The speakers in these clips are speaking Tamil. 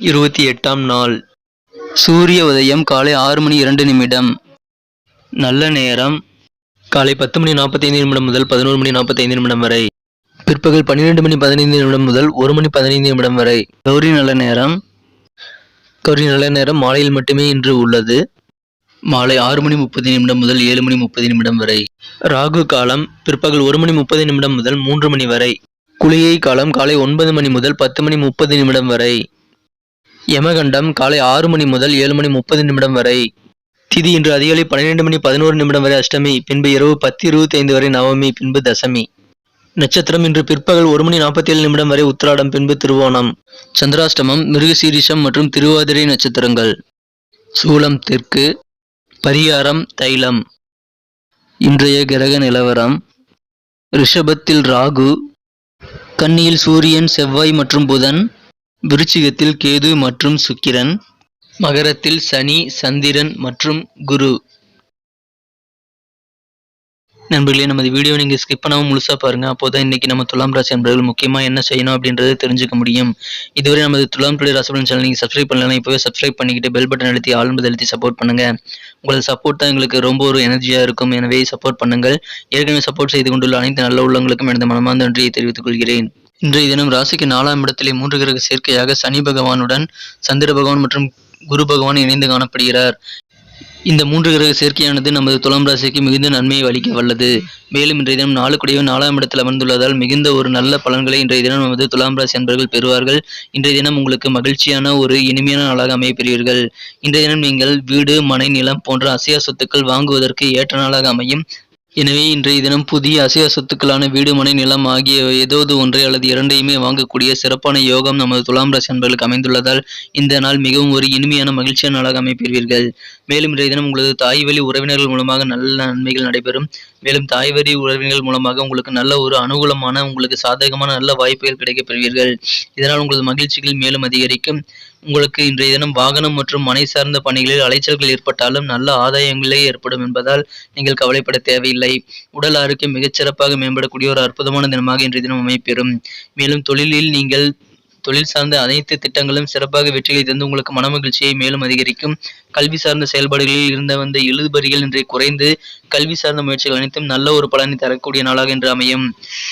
இருபத்தி எட்டாம் நாள். சூரிய உதயம் காலை ஆறு மணி இரண்டு நிமிடம். நல்ல நேரம். காலை பத்து மணி நாற்பத்தைந்து நிமிடம் முதல் பதினோரு மணி நாற்பத்தைந்து நிமிடம் வரை. பிற்பகல் பன்னிரெண்டு மணி பதினைந்து நிமிடம் முதல் ஒரு மணி பதினைந்து நிமிடம் வரை. கௌரி நல்ல நேரம். கௌரி நல்ல நேரம். மாலையில் மட்டுமே இன்று உள்ளது. மாலை ஆறு மணி முப்பது நிமிடம் முதல் ஏழு மணி முப்பது நிமிடம் வரை. ராகு காலம் பிற்பகல் ஒரு மணி முப்பது நிமிடம் முதல் மூன்று மணி வரை. குளிகை காலம் காலை ஒன்பது மணி முதல் பத்து மணி முப்பது நிமிடம் வரை. யமகண்டம் காலை ஆறு மணி முதல் ஏழு மணி முப்பது நிமிடம் வரை. திதி இன்று அதிகாலை பன்னிரெண்டு மணி பதினோரு நிமிடம் வரை அஷ்டமி பின்பு இரவு பத்து இருபத்தி ஐந்து வரை நவமி பின்பு தசமி. நட்சத்திரம் இன்று பிற்பகல் ஒரு மணி நாற்பத்தி ஏழு நிமிடம் வரை உத்திராடம் பின்பு திருவோணம். சந்திராஷ்டமம் மிருகசீரிஷம் மற்றும் திருவாதிரை நட்சத்திரங்கள். சூலம் தெற்கு. பரிகாரம் தைலம். இன்றைய கிரக நிலவரம். ரிஷபத்தில் ராகு. கன்னியில் சூரியன் செவ்வாய் மற்றும் புதன். விருச்சிகத்தில் கேது மற்றும் சுக்கிரன் மகரத்தில் சனி சந்திரன் மற்றும் குரு. நண்பர்களே நமது வீடியோ நீங்கள் ஸ்கிப் பண்ணாமல் முழுசாக பாருங்கள் அப்போ தான் இன்றைக்கி நம்ம துலாம் ராசி நண்பர்கள் முக்கியமாக என்ன செய்யணும் அப்படின்றத தெரிஞ்சுக்க முடியும். இதுவரை நமது துலாம் டுடே ராசிபலன் சேனல் நீங்கள் சப்ஸ்கிரைப் பண்ணலாம் இப்போவே சப்ஸ்கிரைப் பண்ணிக்கிட்டு பெல் பட்டன் அழுத்தி ஆழ்ந்து அழுத்தி சப்போர்ட் பண்ணுங்கள் உங்களது சப்போர்ட் தான் எங்களுக்கு ரொம்ப ஒரு எனர்ஜியாக இருக்கும். எனவே சப்போர்ட் பண்ணுங்கள். ஏற்கனவே சப்போர்ட் செய்து கொண்டுள்ள அனைத்து நல்ல உள்ளங்களுக்கும் எனது மனமார்ந்த நன்றியை தெரிவித்துக் கொள்கிறேன். இன்றைய தினம் ராசிக்கு நாலாம் இடத்திலே மூன்று கிரக சேர்க்கையாக சனி பகவானுடன் சந்திர பகவான் மற்றும் குரு பகவான் இணைந்து காணப்படுகிறார். இந்த மூன்று கிரக சேர்க்கையானது நமது துலாம் ராசிக்கு மிகுந்த நன்மையை அளிக்க வல்லது. மேலும் இன்றைய தினம் நாளுக்குடையவன் நாலாம் இடத்தில் அமர்ந்துள்ளதால் மிகுந்த ஒரு நல்ல பலன்களை இன்றைய தினம் நமது துலாம் ராசி அன்பர்கள் பெறுவார்கள். இன்றைய தினம் உங்களுக்கு மகிழ்ச்சியான ஒரு இனிமையான நாளாக அமையப்பெறுவீர்கள் இன்றைய தினம் நீங்கள் வீடு மனை நிலம் போன்ற அசையா சொத்துக்கள் வாங்குவதற்கு ஏற்ற நாளாக அமையும். எனவே இன்றைய தினம் புதிய அசைய சொத்துக்களான வீடு மனை நிலம் ஆகிய ஏதாவது ஒன்றை அல்லது இரண்டையுமே வாங்கக்கூடிய சிறப்பான யோகம் நமது துலாம் ராசி அன்பர்களுக்கு அமைந்துள்ளதால் இந்த நாள் மிகவும் ஒரு இனிமையான மகிழ்ச்சியான நாளாக அமைப்பீர்கள். மேலும் இன்றைய தினம் உங்களது தாய் வழி உறவினர்கள் மூலமாக நல்ல நன்மைகள் நடைபெறும். மேலும் தாய்வரி உறவினர்கள் மூலமாக உங்களுக்கு நல்ல ஒரு அனுகூலமான உங்களுக்கு சாதகமான நல்ல வாய்ப்புகள் கிடைக்கப் பெறுவீர்கள் இதனால் உங்களது மகிழ்ச்சிகள் மேலும் அதிகரிக்கும். உங்களுக்கு இன்றைய தினம் வாகனம் மற்றும் மனை சார்ந்த பணிகளில் அலைச்சல்கள் ஏற்பட்டாலும் நல்ல ஆதாயங்களே ஏற்படும் என்பதால் நீங்கள் கவலைப்பட தேவையில்லை. உடல் ஆரோக்கியம் மிகச்சிறப்பாக மேம்படக்கூடிய ஒரு அற்புதமான தினமாக இன்றைய தினம் அமைப்பெறும் மேலும் தொழிலில் நீங்கள் தொழில் சார்ந்த அனைத்து திட்டங்களும் சிறப்பாக வெற்றியை தந்து உங்களுக்கு மனமகிழ்ச்சியை மேலும் அதிகரிக்கும். கல்வி சார்ந்த செயல்பாடுகளில் இருந்த வந்த இழுபறிகள் இன்றைய குறைந்து கல்வி சார்ந்த முயற்சிகள் அனைத்தும் நல்ல ஒரு பலனை தரக்கூடிய நாளாக இன்று அமையும்.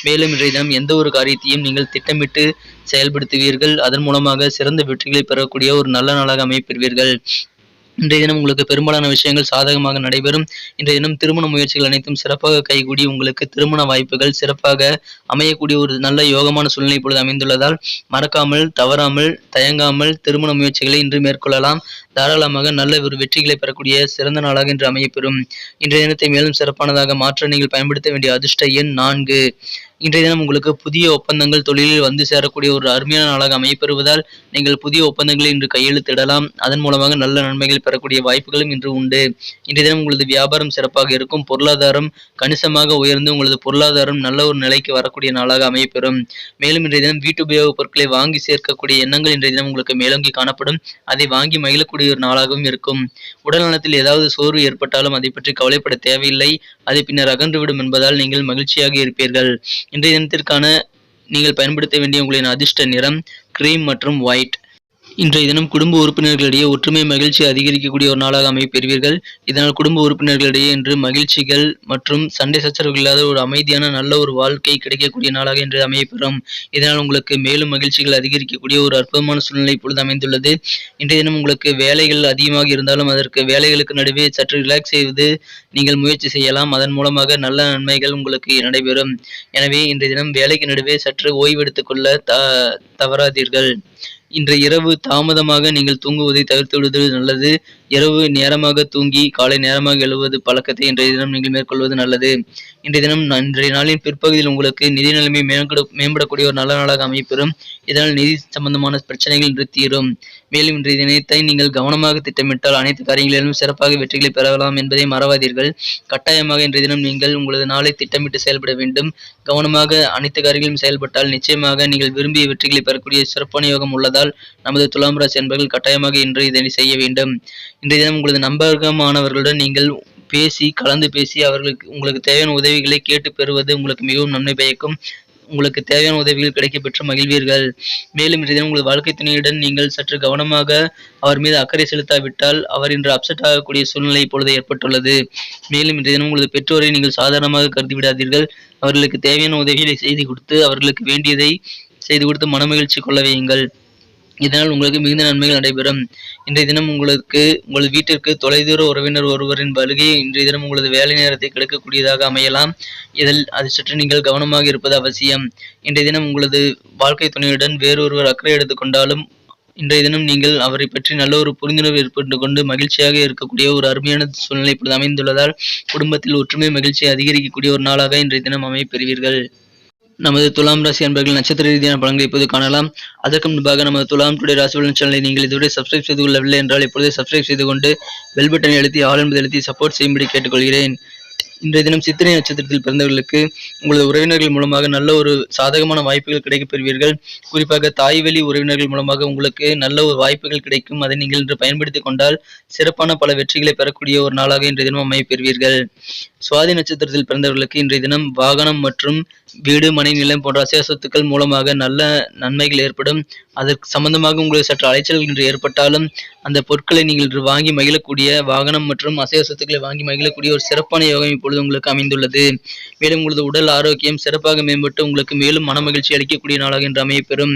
மேலும் இன்றைய தினம் எந்த ஒரு காரியத்தையும் நீங்கள் திட்டமிட்டு செயல்படுத்துவீர்கள் அதன் மூலமாக சிறந்த வெற்றிகளை பெறக்கூடிய ஒரு நல்ல நாளாக அமைப்பெறுவீர்கள். இன்றைய தினம் உங்களுக்கு பெரும்பாலான விஷயங்கள் சாதகமாக நடைபெறும். இன்றைய தினம் திருமண முயற்சிகள் அனைத்தும் சிறப்பாக கைகூடி உங்களுக்கு திருமண வாய்ப்புகள் சிறப்பாக அமையக்கூடிய ஒரு நல்ல யோகமான சூழ்நிலை இப்பொழுது அமைந்துள்ளதால் மறக்காமல் தவறாமல் தயங்காமல் திருமண முயற்சிகளை இன்று மேற்கொள்ளலாம். தாராளமாக நல்ல ஒரு வெற்றிகளை பெறக்கூடிய சிறந்த நாளாக இன்று அமையப்பெறும். இன்றைய தினத்தை மேலும் சிறப்பானதாக மாற்ற நீங்கள் பயன்படுத்த வேண்டிய அதிர்ஷ்ட எண் நான்கு. இன்றைய தினம் உங்களுக்கு புதிய ஒப்பந்தங்கள் தொழிலில் வந்து சேரக்கூடிய ஒரு அருமையான நாளாக அமையப்பெறுவதால் நீங்கள் புதிய ஒப்பந்தங்களை இன்று கையெழுத்திடலாம். அதன் மூலமாக நல்ல நன்மைகள் பெறக்கூடிய வாய்ப்புகளும் இன்று உண்டு. இன்றைய தினம் உங்களது வியாபாரம் சிறப்பாக இருக்கும். பொருளாதாரம் கணிசமாக உயர்ந்து உங்களது பொருளாதாரம் நல்ல ஒரு நிலைக்கு வரக்கூடிய நாளாக அமையப்பெறும். மேலும் இன்றைய தினம் வீட்டு உபயோகப் பொருட்களை வாங்கி சேர்க்கக்கூடிய எண்ணங்கள் இன்றைய தினம் உங்களுக்கு மேலோங்கி காணப்படும். அதை வாங்கி மகிழக்கூடிய ஒரு நாளாகவும் இருக்கும். உடல் நலத்தில் ஏதாவது சோர்வு ஏற்பட்டாலும் அதை பற்றி கவலைப்பட தேவையில்லை. அதை பின்னர் அகன்றுவிடும் என்பதால் நீங்கள் மகிழ்ச்சியாக இருப்பீர்கள். இன்றைய தினத்திற்கான நீங்கள் பயன்படுத்த வேண்டிய உங்களின் அதிர்ஷ்ட நிறம் கிரீம் மற்றும் ஒயிட் இன்றைய தினம் குடும்ப உறுப்பினர்களிடையே ஒற்றுமை மகிழ்ச்சி அதிகரிக்கக்கூடிய ஒரு நாளாக அமைப்பெறுவீர்கள் இதனால் குடும்ப உறுப்பினர்களிடையே இன்று மகிழ்ச்சிகள் மற்றும் சண்டை சச்சரவுகள் இல்லாத ஒரு அமைதியான நல்ல ஒரு வாழ்க்கை கிடைக்கக்கூடிய நாளாக இன்று அமையப்பெறும் இதனால் உங்களுக்கு மேலும் மகிழ்ச்சிகள் அதிகரிக்கக்கூடிய ஒரு அற்புதமான சூழ்நிலை இப்பொழுது அமைந்துள்ளது. இன்றைய தினம் உங்களுக்கு வேலைகள் அதிகமாக இருந்தாலும் அதற்கு வேலைகளுக்கு நடுவே சற்று ரிலாக்ஸ் செய்வது நீங்கள் முயற்சி செய்யலாம். அதன் மூலமாக நல்ல நன்மைகள் உங்களுக்கு நடைபெறும். எனவே இன்றைய தினம் வேலைக்கு நடுவே சற்று ஓய்வெடுத்துக் கொள்ள த தவறாதீர்கள். இன்று இரவு தாமதமாக நீங்கள் தூங்குவதை தவிர்த்து விடுவது நல்லது. இரவு நேரமாக தூங்கி காலை நேரமாக எழுவது பழக்கத்தை இன்றைய தினம் நீங்கள் மேற்கொள்வது நல்லது. இன்றைய தினம் இன்றைய நாளின் பிற்பகுதியில் உங்களுக்கு நிதி நிலைமை மேம்பட மேம்படக்கூடிய ஒரு நல்ல நாளாக அமைப்பெறும் இதனால் நிதி சம்பந்தமான பிரச்சனைகள் இன்று தீரும். மேலும் இன்றைய தினத்தை நீங்கள் கவனமாக திட்டமிட்டால் அனைத்து காரியங்களிலும் சிறப்பாக வெற்றிகளை பெறலாம் என்பதை மறவாதீர்கள். கட்டாயமாக இன்றைய தினம் நீங்கள் உங்களது நாளை திட்டமிட்டு செயல்பட வேண்டும். கவனமாக அனைத்து காரியங்களிலும் செயல்பட்டால் நிச்சயமாக நீங்கள் விரும்பிய வெற்றிகளை பெறக்கூடிய சிறப்பான யோகம் உள்ளதால் நமது துலாம் ராசி என்பர்கள் கட்டாயமாக இன்று இதனை செய்ய வேண்டும். இன்றைய தினம் உங்களது நம்பகமானவர்களுடன் நீங்கள் பேசி கலந்து பேசி அவர்களுக்கு உங்களுக்கு தேவையான உதவிகளை கேட்டு பெறுவது உங்களுக்கு மிகவும் நன்மை பயக்கும். உங்களுக்கு தேவையான உதவிகள் கிடைக்கப் பெற்று மகிழ்வீர்கள். மேலும் இன்றைய தினம் உங்கள் வாழ்க்கை துணையுடன் நீங்கள் சற்று கவனமாக அவர் மீது அக்கறை செலுத்தாவிட்டால் அவர் இன்று அப்செட் ஆகக்கூடிய சூழ்நிலை இப்பொழுது ஏற்பட்டுள்ளது. மேலும் இன்றைய தினம் உங்களது பெற்றோரை நீங்கள் சாதாரணமாக கருதி விடாதீர்கள். அவர்களுக்கு தேவையான உதவிகளை செய்து கொடுத்து அவர்களுக்கு வேண்டியதை செய்து கொடுத்து மனமகிழ்ச்சி கொள்ள வையுங்கள். இதனால் உங்களுக்கு மிகுந்த நன்மைகள் நடைபெறும். இன்றைய தினம் உங்களுக்கு உங்கள் வீட்டிற்கு தொலைதூர உறவினர் ஒருவரின் வருகை இன்றைய தினம் உங்களது வேலை நேரத்தை கெடுக்கக்கூடியதாக அமையலாம். இதில் அது சற்று நீங்கள் கவனமாக இருப்பது அவசியம். இன்றைய தினம் உங்களது வாழ்க்கை துணையுடன் வேறொருவர் அக்கறை எடுத்துக்கொண்டாலும் இன்றைய தினம் நீங்கள் அவரை பற்றி நல்ல ஒரு புரிந்துணர்வு ஏற்பட்டு கொண்டு மகிழ்ச்சியாக இருக்கக்கூடிய ஒரு அருமையான சூழ்நிலை இப்பொழுது அமைந்துள்ளதால் குடும்பத்தில் ஒற்றுமை மகிழ்ச்சியை அதிகரிக்கக்கூடிய ஒரு நாளாக இன்றைய தினம் அமையப்பெறுவீர்கள் நமது துலாம் ராசி அன்பர்கள் நட்சத்திர ரீதியான பலன்களை இப்போது காணலாம். அதற்கு முன்பாக நமது துலாம் டுடே ராசி பலன் சேனலை நீங்கள் இதுவரை சப்ஸ்கிரைப் செய்து கொள்ளவில்லை என்றால் இப்பொழுது சப்ஸ்கிரைப் செய்து கொண்டு பெல் பட்டனை அழுத்தி ஆல் என்பதை அழுத்தி சப்போர்ட் செய்யும்படி கேட்டுக்கொள்கிறேன். இன்றைய தினம் சித்திரை நட்சத்திரத்தில் பிறந்தவர்களுக்கு உங்களது உறவினர்கள் மூலமாக நல்ல ஒரு சாதகமான வாய்ப்புகள் கிடைக்கப் பெறுவீர்கள் குறிப்பாக தாய் வழி உறவினர்கள் மூலமாக உங்களுக்கு நல்ல ஒரு வாய்ப்புகள் கிடைக்கும். அதை நீங்கள் இன்று பயன்படுத்திக் கொண்டால் சிறப்பான பல வெற்றிகளை பெறக்கூடிய ஒரு நாளாக இன்றைய தினம் அமைய பெறுவீர்கள் சுவாதி நட்சத்திரத்தில் பிறந்தவர்களுக்கு இன்றைய தினம் வாகனம் மற்றும் வீடு மனை நிலம் போன்ற அசைய சொத்துக்கள் மூலமாக நல்ல நன்மைகள் ஏற்படும். அதற்கு சம்பந்தமாக உங்களுக்கு சற்று அலைச்சல்கள் இன்று ஏற்பட்டாலும் அந்த பொருட்களை நீங்கள் இன்று வாங்கி மகிழக்கூடிய வாகனம் மற்றும் அசைய சொத்துக்களை வாங்கி மகிழக்கூடிய ஒரு சிறப்பான யோகம் இப்பொழுது உங்களுக்கு அமைந்துள்ளது. மேலும் உங்களது உடல் ஆரோக்கியம் சிறப்பாக மேம்பட்டு உங்களுக்கு மேலும் மன மகிழ்ச்சி அளிக்கக்கூடிய நாளாக என்று அமையப்பெறும்.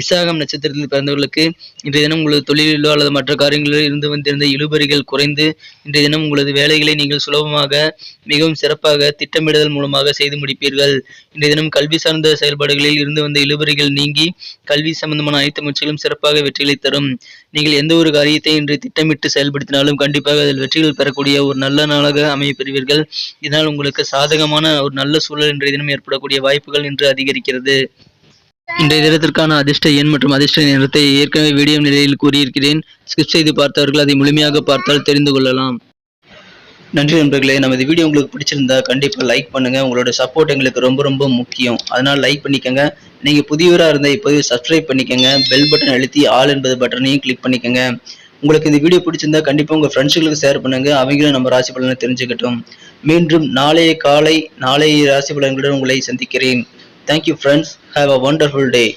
விசாகம் நட்சத்திரத்தில் பிறந்தவர்களுக்கு இன்றைய தினம் உங்களது தொழிலிலோ அல்லது மற்ற காரியங்களிலோ இருந்து வந்திருந்த இழுபறிகள் குறைந்து இன்றைய தினம் உங்களது வேலைகளை நீங்கள் சுலபமாக மிகவும் சிறப்பாக திட்டமிடுதல் மூலமாக செய்து முடிப்பீர்கள். இன்றைய தினம் கல்வி சார்ந்த செயல்பாடுகளில் இருந்து வந்த இழுபறிகள் நீங்கி கல்வி சம்பந்தமான அனைத்து முயற்சிகளும் சிறப்பாக வெற்றிகளை தரும். நீங்கள் எந்த ஒரு காரியத்தை இன்று திட்டமிட்டு செயல்படுத்தினாலும் கண்டிப்பாக அதில் வெற்றிகள் பெறக்கூடிய ஒரு நல்ல நாளாக அமைய பெறுவீர்கள். இதனால் உங்களுக்கு சாதகமான ஒரு நல்ல சூழல் இன்றைய தினம் ஏற்படக்கூடிய வாய்ப்புகள் இன்று அதிகரிக்கிறது. இன்றைய தினத்திற்கான அதிர்ஷ்ட எண் மற்றும் அதிர்ஷ்ட நேரத்தை ஏற்கனவே வீடியோ நிலையில் கூறியிருக்கிறேன். ஸ்கிப் செய்து பார்த்தவர்கள் அதை முழுமையாக பார்த்தால் தெரிந்து கொள்ளலாம். நன்றி நண்பர்களே நமது வீடியோ உங்களுக்கு பிடிச்சிருந்தா கண்டிப்பா லைக் பண்ணுங்க. உங்களோட சப்போர்ட் எங்களுக்கு ரொம்ப ரொம்ப முக்கியம். அதனால லைக் பண்ணிக்கோங்க. நீங்க புதியவரா இருந்தா இப்போது சப்ஸ்கிரைப் பண்ணிக்கோங்க. பெல் பட்டன் அழுத்தி ஆல் என்பது பட்டனையும் கிளிக் பண்ணிக்கோங்க. உங்களுக்கு இந்த வீடியோ பிடிச்சிருந்தா கண்டிப்பா உங்க ஃப்ரெண்ட்ஸுகளுக்கு ஷேர் பண்ணுங்க. அவங்களும் நம்ம ராசி பலனை தெரிஞ்சுக்கட்டும். மீண்டும் நாளைய காலை நாளைய ராசி பலன்களுடன் உங்களை சந்திக்கிறேன். Thank you friends have a wonderful day